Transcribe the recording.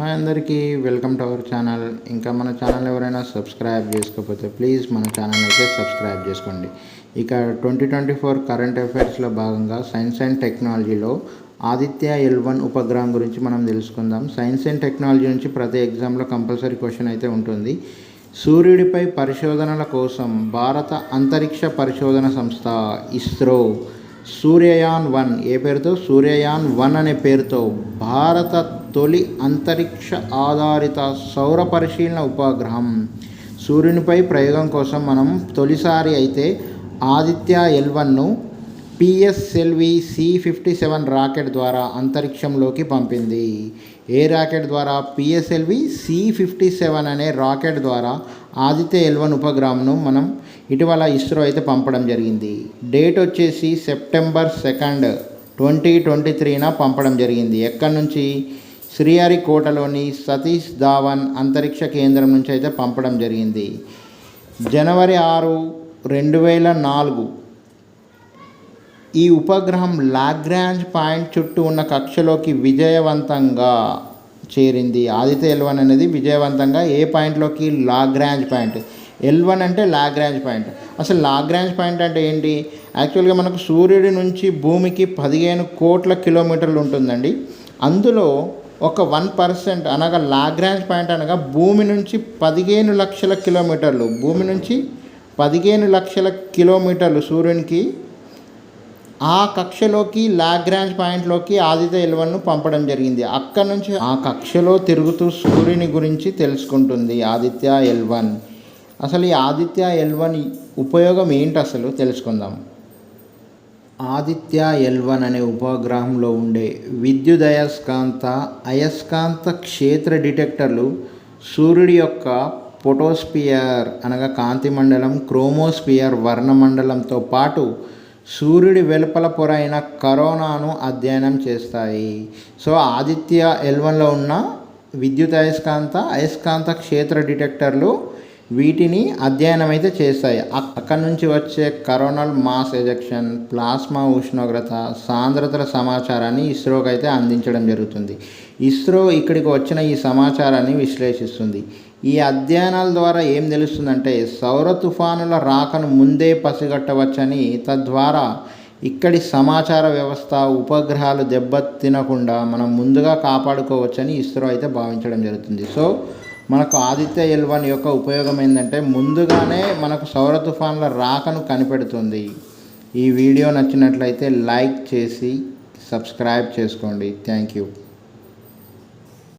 Hi అందరికీ welcome to our channel. ఇంకా మన ఛానల్ ఎవరైనా సబ్స్క్రైబ్ చేసుకోకపోతే ప్లీజ్ మన ఛానల్ అయితే సబ్స్క్రైబ్ చేసుకోండి. ఇక ట్వంటీ ట్వంటీ ఫోర్ కరెంట్ అఫైర్స్లో భాగంగా సైన్స్ అండ్ టెక్నాలజీలో ఆదిత్య ఎల్ వన్ ఉపగ్రహం గురించి మనం తెలుసుకుందాం. సైన్స్ అండ్ టెక్నాలజీ నుంచి ప్రతి ఎగ్జామ్లో కంపల్సరీ క్వశ్చన్ అయితే ఉంటుంది. సూర్యుడిపై పరిశోధనల కోసం భారత అంతరిక్ష పరిశోధన సంస్థ ఇస్రో సూర్యయాన్ వన్. ఏ పేరుతో? సూర్యయాన్ వన్ అనే పేరుతో భారత తొలి అంతరిక్ష ఆధారిత సౌర పరిశీలన ఉపగ్రహం. సూర్యునిపై ప్రయోగం కోసం మనం తొలిసారి అయితే Aditya ఎల్వన్ను PSLV C fifty seven rocket ద్వారా అంతరిక్షంలోకి పంపింది. ఏ రాకెట్ ద్వారా? పిఎస్ఎల్వి సి ఫిఫ్టీ సెవెన్ అనే రాకెట్ ద్వారా ఆదిత్య ఎల్వన్ ఉపగ్రహంను మనం ఇటీవల ఇస్రో అయితే పంపడం జరిగింది. డేట్ వచ్చేసి సెప్టెంబర్ సెకండ్ ట్వంటీ ట్వంటీ త్రీన పంపడం జరిగింది. ఎక్కడి నుంచి? శ్రీహరికోటలోని సతీష్ ధావన్ అంతరిక్ష కేంద్రం నుంచి అయితే పంపడం జరిగింది. జనవరి ఆరు రెండు వేల నాలుగు ఈ ఉపగ్రహం లాగ్రాంజ్ పాయింట్ చుట్టూ ఉన్న కక్షలోకి విజయవంతంగా చేరింది. ఆదిత్య ఎల్ వన్ అనేది విజయవంతంగా ఏ పాయింట్లోకి? లాగ్రాంజ్ పాయింట్ ఎల్ వన్ అంటే లాగ్రాంజ్ పాయింట్ అసలు లాగ్రాంజ్ పాయింట్ అంటే ఏంటి? యాక్చువల్గా మనకు సూర్యుడి నుంచి భూమికి పదిహేను కోట్ల కిలోమీటర్లు ఉంటుందండి. అందులో ఒక వన్ పర్సెంట్ అనగా లాగ్రాంజ్ పాయింట్ అనగా భూమి నుంచి పదిహేను లక్షల కిలోమీటర్లు. భూమి నుంచి పదిహేను లక్షల కిలోమీటర్లు సూర్యునికి ఆ కక్షలోకి లాగ్రాంజ్ పాయింట్లోకి ఆదిత్య ఎల్వన్ను పంపడం జరిగింది. అక్కడ నుంచి ఆ కక్షలో తిరుగుతూ సూర్యుని గురించి తెలుసుకుంటుంది ఆదిత్య ఎల్వన్ అసలు ఈ ఆదిత్య ఎల్వన్ ఉపయోగం ఏంటి అసలు? తెలుసుకుందాం. ఆదిత్య ఎల్వన్ అనే ఉపగ్రహంలో ఉండే విద్యుదయస్కాంత అయస్కాంత క్షేత్ర డిటెక్టర్లు సూర్యుడి యొక్క ఫోటోస్పియర్ అనగా కాంతి మండలం క్రోమోస్పియర్ వర్ణమండలంతో పాటు సూర్యుడి వెలుపల పొర అయిన కరోనాను అధ్యయనం చేస్తాయి. సో ఆదిత్య ఎల్వన్లో ఉన్న విద్యుత్ అయస్కాంత అయస్కాంత క్షేత్ర డిటెక్టర్లు వీటిని అధ్యయనం అయితే చేస్తాయి అక్కడి నుంచి వచ్చే కరోనల్ మాస్ ఎజెక్షన్ ప్లాస్మా ఉష్ణోగ్రత సాంద్రతల సమాచారాన్ని ఇస్రోకి అయితే అందించడం జరుగుతుంది. ఇస్రో ఇక్కడికి వచ్చిన ఈ సమాచారాన్ని విశ్లేషిస్తుంది. ఈ అధ్యయనాల ద్వారా ఏం తెలుస్తుందంటే సౌర తుఫానుల రాకను ముందే పసిగట్టవచ్చని తద్వారా ఇక్కడి సమాచార వ్యవస్థ ఉపగ్రహాలు దెబ్బతినకుండా మనం ముందుగా కాపాడుకోవచ్చని ఇస్రో అయితే భావించడం జరుగుతుంది. సో మనకు ఆదిత్య ఎల్ వన్ యొక్క ఉపయోగం ఏంటంటే ముందుగానే మనకు సౌర తుఫాన్ల రాకను కనిపెడుతుంది. ఈ వీడియో నచ్చినట్లయితే లైక్ చేసి సబ్స్క్రైబ్ చేసుకోండి. Thank you.